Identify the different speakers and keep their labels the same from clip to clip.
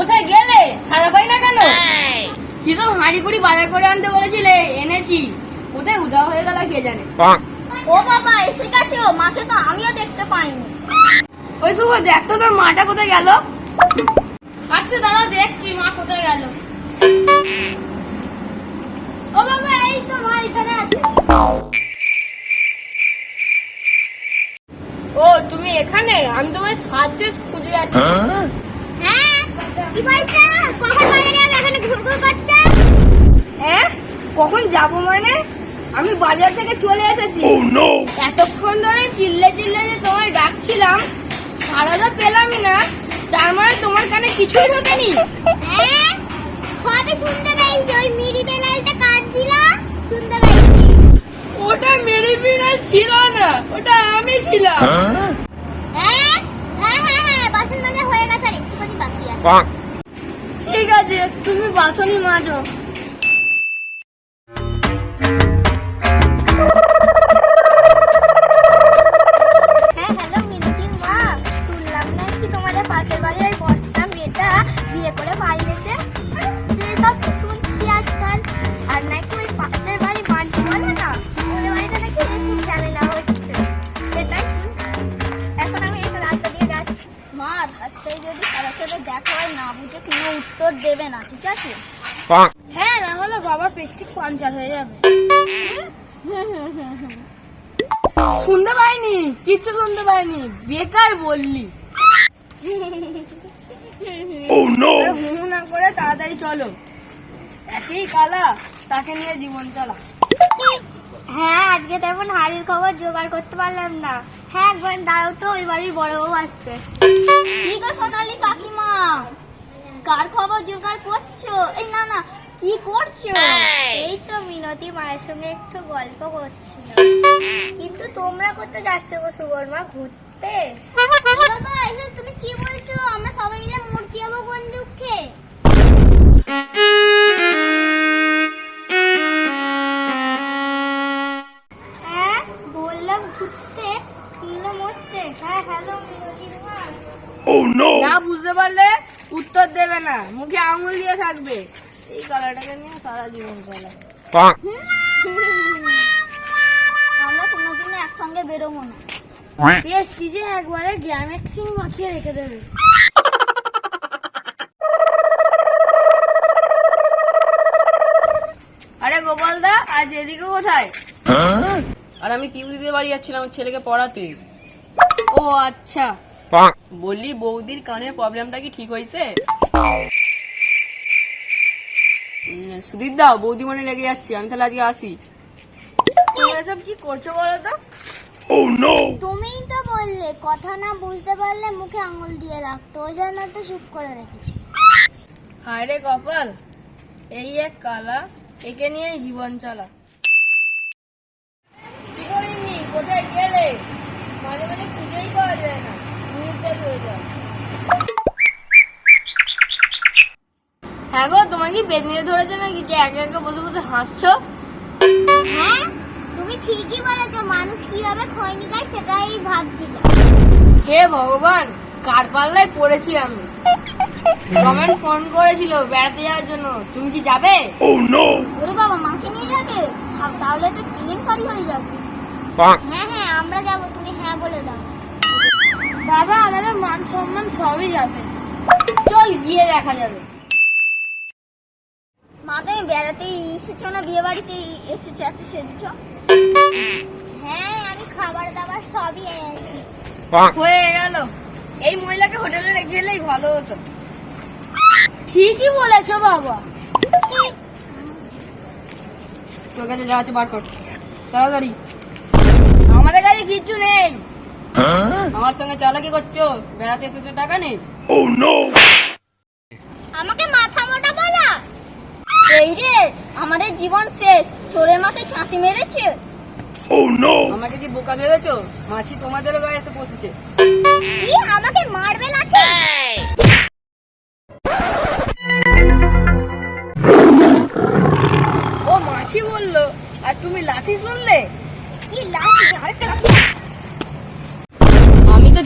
Speaker 1: কোথায় গেলে? সারা পাই না কেন? কিসব হাঁড়ি কুড়ি বাজার করে আনতে বলেছিলে? এনেছি। কোথায় উধাও হয়ে গেল কে জানে?
Speaker 2: ও বাবা এসে গেছে ও। মাকে তো আমিও দেখতে পাইনি।
Speaker 1: ওই শুভ দেখ তো তোর মাটা কোথায় গেল। আচ্ছা দাঁড়া দেখছি মা কোথায় গেল।
Speaker 2: ও বাবা এই তো মা এখানে আছে।
Speaker 1: ও তুমি এখানে? আমি তোমার সাত দেশ খুঁজে যাচ্ছি।
Speaker 2: হ্যাঁ? কখন
Speaker 1: হ্যাঁ যাব? মানে? আমি বাজার থেকে চলে এসেছি। এতক্ষণ ধরে চিল্লে চিল্লে যে তোমায় ডাকছিলাম সারাদা পেলামই না। তার মানে তোমার কানে কিছুই ঢোকেনি?
Speaker 2: হ্যাঁ শুনতে পেয়েছি। ওই মিরি বেলালটা কাঁদছিল শুনতে পেয়েছি।
Speaker 1: ওটা মেরি বিনা ছিল না ওটা আমি ছিলাম
Speaker 2: হ্যাঁ হ্যাঁ হ্যাঁ হ্যাঁ বাসন মাজা হয়ে গেছে আর একটুখানি বাকি আছে
Speaker 1: ঠিক আছে তুমি বাসনই মাজো।
Speaker 2: রাস্তায় যদি কারোর সাথে দেখা হয় না বুঝে কোনো উত্তর দেবে না ঠিক আছে?
Speaker 1: হ্যাঁ না হলে পেস্টিক পাঞ্চার হয়ে যাবে। শুনতে পাইনি? কিচ্ছু শুনতে পাইনি। বেকার বললি। না করে তাড়াতাড়ি চলো। একই কালা তাকে নিয়ে জীবন চলা।
Speaker 2: হ্যাঁ আজকে তেমন হাড়ির খবর জোগাড় করতে পারলাম না। হ্যাঁ একবার দাঁড়াও তো ওই বাড়ির বড় বউ আসছে। ঠিক আছে সোনালি কাকিমা। কার খবর জোগাড় করছ? এই না না কি করছ? এই। তো মিনতি মায়ের সঙ্গে একটু গল্প করছিলাম কিন্তু তোমরা কোথায় যাচ্ছ গো সুবর্মা ঘুরতে? বাবা এসব তুমি কি বলছো? আমরা সবাই মিলে মূর্তি হব কোন দুঃখে
Speaker 1: না বুঝতে পারলে উত্তর দেবে না। মুখে আঙুল দিয়ে থাকবে। এই কালাটাকে নিয়ে সারা জীবন চলা।
Speaker 2: আমরা কোনোদিনও একসঙ্গে বেরোবো না।
Speaker 1: পেস্টিজে একবারে গ্যামেক্সিং মাখিয়ে রেখে দেবে। আরে গোপাল দা আজ এদিকে কোথায়?
Speaker 3: আর আমি টিউলিদের বাড়ি যাচ্ছিলাম আমার ছেলেকে পড়াতে।
Speaker 1: ও আচ্ছা।
Speaker 3: বললি বৌদির কানের প্রবলেমটা কি ঠিক হয়েছে? সুদীপ দা বৌদি মনে রেগে যাচ্ছে আমি তাহলে আজকে আসি।
Speaker 1: তুমি এসব কি করছ বলো তো?
Speaker 2: তুমিই তো বললে কথা না বুঝতে পারলে মুখে আঙুল দিয়ে রাখতো ওই জন্য তো চুপ করে রেখেছি।
Speaker 1: হায় রে কপাল এই এক কালা একে নিয়েই জীবন চলা। কোথায় গেলে? মাঝে মাঝে হয়ে গো তোমার কি বেদনিয়ে ধরেছে নাকি? যে একে একে বসে বসে হাসছো?
Speaker 2: হ্যাঁ তুমি ঠিকই বলেছ মানুষ কীভাবে খৈনি খায় সেটাই ভাবছিলাম
Speaker 1: হে ভগবান কার পাল্লায় পড়েছি আমি? রমেন ফোন করেছিল বেড়াতে যাওয়ার জন্য। তুমি কি যাবে?
Speaker 2: ওরে বাবা মাকে নিয়ে যাবে? তাহলে তো কেলেঙ্কারি হয়ে যাবে। হ্যাঁ হ্যাঁ আমরা যাব তুমি হ্যাঁ বলে দাও।
Speaker 1: মান সম্মান সবই যাবে। চল গিয়ে দেখা যাবে।
Speaker 2: মা তুমি বেড়াতে এসেছ না? বিয়ে বাড়িতে এসেছ এত সেজেছ? হ্যাঁ আমি খাবার দাবার সবই এনেছি।
Speaker 1: হয়ে গেল। এই মহিলাকে হোটেলে রেখে এলেই ভালো হতো। ঠিকই বলেছ বাবা।
Speaker 3: তোর কাছে যা আছে বার কর। তাড়াতাড়ি।
Speaker 1: আমাদের কাছে কিচ্ছু নেই।
Speaker 3: আমার সঙ্গে চালাকি করছ? বেড়াতে এসেছ টাকা নেই
Speaker 2: আমাকে মাথা মোটা বলা? এই রে আমাদের জীবন শেষ। চোরের মাথায় ছাতি মেরেছে।
Speaker 3: আমাকে কি বোকা ভেবেছো? মাছি তোমাদের গায়ে এসে বসেছে
Speaker 2: কি? আমাকে মারবে লাঠি?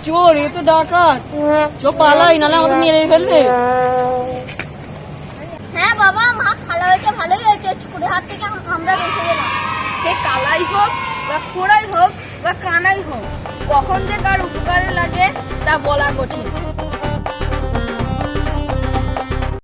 Speaker 3: চোর এ তো ডাকাত। চো পালাই নালে আমাকে নিয়ে ফেলবে।
Speaker 4: হ্যাঁ বাবা মা খালা হয়েছে ভালোই হয়েছে। চুকুরের হাত থেকে আমরা বেঁচে গেলাম।
Speaker 1: সে কালাই হোক বা খোড়াই হোক বা কানাই হোক কখন যে কার উপকারে লাগে তা বলা কঠিন।